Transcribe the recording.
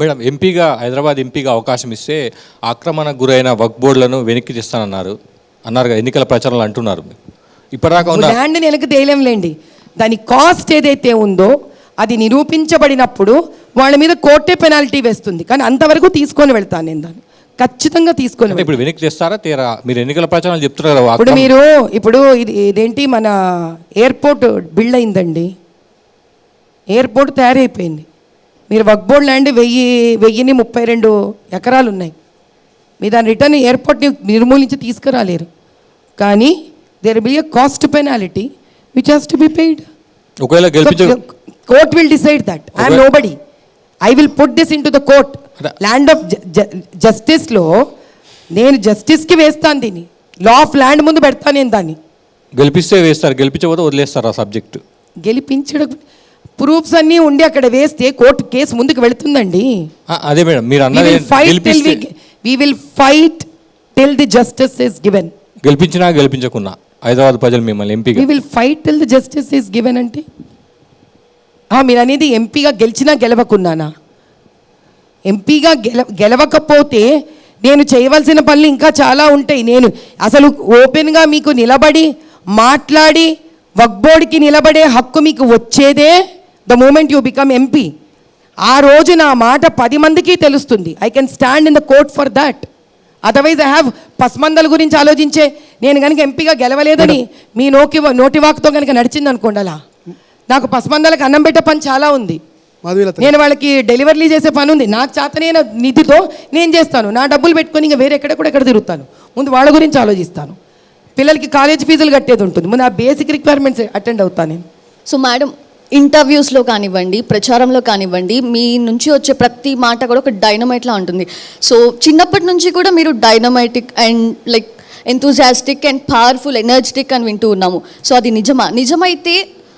Madam ఎంపీగా హైదరాబాద్ ఎంపీగా అవకాశం ఇస్తే ఆక్రమణకు గురైన వక్ బోర్డులను వెనక్కి తీస్తానన్నారు. అన్నారు ఎన్నికల ప్రచారంలో అంటున్నారు. ఇప్పటిదాకా ఉన్న ల్యాండ్ని వెనక్కి తేలేంలేండి దాని కాస్ట్ ఏదైతే ఉందో అది నిరూపించబడినప్పుడు వాళ్ళ మీద కోర్టే పెనాల్టీ వేస్తుంది. కానీ అంతవరకు తీసుకొని వెళ్తాను నేను దాన్ని. ఖచ్చితంగా తీసుకొని. ఇప్పుడు వెనక్కి తెస్తారా తీరా మీరు ఎన్నికల ప్రచారాలు చెప్తున్నారు కదా, ఇప్పుడు మీరు ఇప్పుడు ఇది ఇదేంటి? మన ఎయిర్పోర్ట్ బిల్డ్ అయిందండి. ఎయిర్పోర్ట్ తయారైపోయింది. మీరు వక్బోర్డ్ ల్యాండ్ వెయ్యి వెయ్యిని ముప్పై రెండు ఎకరాలు ఉన్నాయి మీ దాని రిటర్న్ ఎయిర్పోర్ట్ని నిర్మూలించి తీసుకురాలేరు. కానీ there be a cost penalty which has to be paid ఒకవేళ court will decide that I'm nobody I will put this into the court. Land of జస్టిస్లో నేను జస్టిస్కి వేస్తాను దీన్ని. లా ఆఫ్ ల్యాండ్ ముందు పెడతాను నేను దాన్ని. గెలిపిస్తే వేస్తారు. గెలిపించకపోతే వదిలేస్తారు ఆ సబ్జెక్ట్ గెలిపించడం ప్రూఫ్స్ అన్నీ ఉండి అక్కడ వేస్తే కోర్టు కేసు ముందుకు వెళుతుందండి. అదే మేడం మీరు we will fight till the justice is given గెలిపించినా గెలిపించకున్నా హైదరాబాద్ ప్రజలు మిమ్మల్ని ఎంపీగా. We will fight till the justice is given అంటే మీరు అనేది ఎంపీగా గెలిచినా గెలవకున్నానా? ఎంపీగా గెల గెలవకపోతే నేను చేయవలసిన పనులు ఇంకా చాలా ఉంటాయి. నేను అసలు ఓపెన్గా మీకు నిలబడి మాట్లాడి వక్బోర్డ్కి నిలబడే హక్కు మీకు వచ్చేదే the moment you become MP ఆ రోజు నా మాట పది మందికి తెలుస్తుంది. I can stand in the court for that otherwise I have పస్మందల గురించి ఆలోచించే నేను కనుక ఎంపీగా గెలవలేదని మీ నోకి నోటి వాక్తో కనుక నడిచింది అనుకోండి అలా. నాకు పస్మందలకు అన్నం పెట్టే పని చాలా ఉంది. నేను వాళ్ళకి డెలివరీ చేసే పని ఉంది. నాకు చేతనైన నిధితో నేను చేస్తాను. నా డబ్బులు పెట్టుకొని ఇంకా వేరే ఎక్కడ కూడా ఎక్కడ తిరుగుతాను. ముందు వాళ్ళ గురించి ఆలోచిస్తాను. పిల్లలకి కాలేజ్ ఫీజులు కట్టేది ఉంటుంది. ముందు ఆ బేసిక్ రిక్వైర్మెంట్స్ అటెండ్ అవుతాను నేను. సో మేడం ఇంటర్వ్యూస్లో కానివ్వండి ప్రచారంలో కానివ్వండి మీ నుంచి వచ్చే ప్రతి మాట కూడా ఒక డైనమైట్లా ఉంటుంది. సో చిన్నప్పటి నుంచి కూడా మీరు dynamic and like enthusiastic and powerful energetic అని వింటూ ఉన్నాము. సో అది నిజమా? నిజమైతే